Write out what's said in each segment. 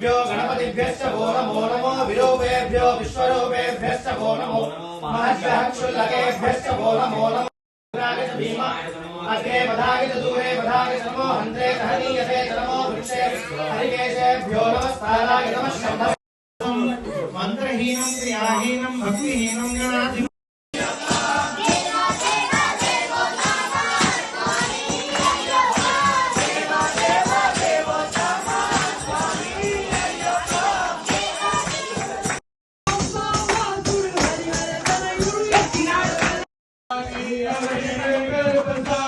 గణపతిభ్యో గణపతిభ్యశ్చ భో నమో నమో విరూపేభ్యో విశ్వరూపేభ్యశ్చ భో నమో మహర్షిః క్షుల్లకేభ్యశ్చ భో నమో నమో భద్రాగత భీమ అగ్రే బధాగత దూరే బధాగత నమో హంత్రే హరీయసే నమో వృక్షే హరికేశేభ్యో నమస్తారాయ నమః మంత్రహీనం క్రియాహీనం భక్తిహీనం Ganadhipati Happy New Year,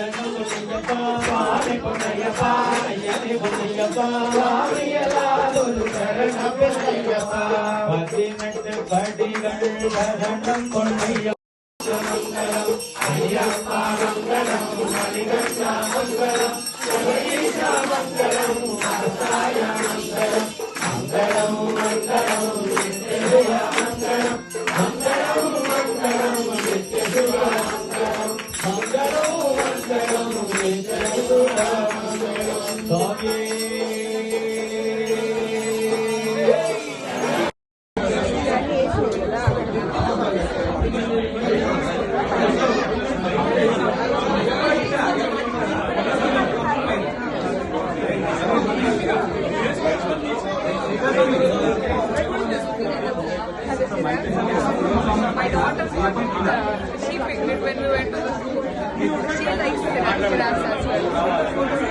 சுவாமி பொன்னையப்பா ஐயனே பொன்னையப்பா சுவாமியலாதொரு சரணம் பொன்னையப்பா பதினெட்டு படிகள் சரணம் பொன்னையப்பா ஐயப்பா மங்களம் மணிகள் சாமங்கலம் மங்களம் சாய மங்களம் மங்களம் மங்களம் மங்களம் மங்களம் மங்களம் மங்களம் மங்களம் மங்களம் My daughter, uh, she picked it when we went to the zoo. She likes the as well.